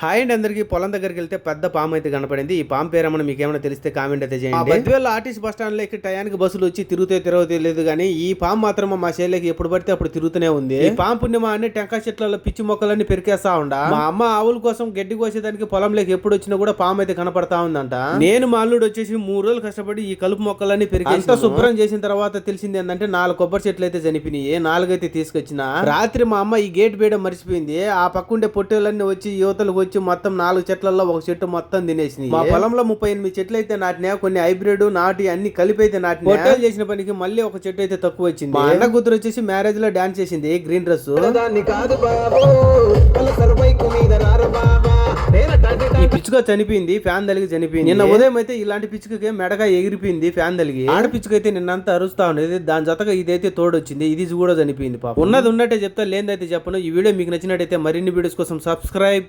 Hi అండి అందరికి. పొలం దగ్గరికి వెళ్తే పెద్ద పాము అయితే కనపడింది. ఈ పాము పేరేమన్నా మీకు ఏమైనా తెలిస్తే కామెంట్ అయితే చేయండి. బద్వేల ఆర్టీసీ బస్ స్టాండ్లోకి టయానికి బస్సులు వచ్చి తిరుగుతే తిరగో తెలియదు కానీ ఈ పాము మాత్రం మా చేలకి ఎప్పుడు పడితే అప్పుడు తిరుగుతూనే ఉంది. ఈ పాము పుణ్యమా అన్ని టెంకాయ చెట్లలో పిచ్చి మొక్కలన్నీ పెరికేస్తా ఉండా? మా అమ్మ ఆవుల కోసం గడ్డి కోసేదానికి పొలంలోకి ఎప్పుడు వచ్చినా కూడా పాము అయితే కనపడతా ఉందంట. నేను మా అల్లుడు వచ్చేసి మూడు రోజులు కష్టపడి ఈ కలుపు మొక్కలన్నీ పెరిగి అంతా శుభ్రం చేసిన తర్వాత తెలిసింది ఏంటంటే నాలుగు కొబ్బరి చెట్లు అయితే చనిపోయినాయి. నాలుగైతే తీసుకొచ్చిన రాత్రి మా అమ్మ ఈ గేట్ వేయడం మర్చిపోయింది. ఆ పక్కుండే పొట్టేలన్నీ వచ్చి యువతలకు వచ్చి మొత్తం నాలుగు చెట్లలో ఒక చెట్టు మొత్తం తినేసింది మా పొలంలో ముప్పై ఎనిమిది చెట్లు అయితే నాటినా కొన్ని హైబ్రిడ్ నాటి అన్ని కలిపి అయితే నాటినా పొట్టేలు చేసిన పనికి మళ్ళీ ఒక చెట్టు అయితే తక్కువ వచ్చింది. మా అన్న కూతురు వచ్చేసి మ్యారేజ్లో డాన్స్ చేసింది గ్రీన్ డ్రెస్ ఈ పిచ్చుక చనిపోయింది ఫ్యాన్ తలిగి చనిపోయింది. నిన్న ఉదయం అయితే ఇలాంటి పిచ్చుకకి మెడగా ఎగిరిపోయింది ఫ్యాన్ తలిగి. ఆడ పిచ్చుకైతే నిన్నంతా అరుస్తా ఉండేది దాని జతగా ఇదైతే తోడొచ్చింది ఇది కూడా చనిపోయింది పాప. ఉన్నది ఉన్నట్టే చెప్తా లేదైతే చెప్పను. ఈ వీడియో మీకు నచ్చినట్టయితే మరిన్ని వీడియోస్ కోసం సబ్స్క్రైబ్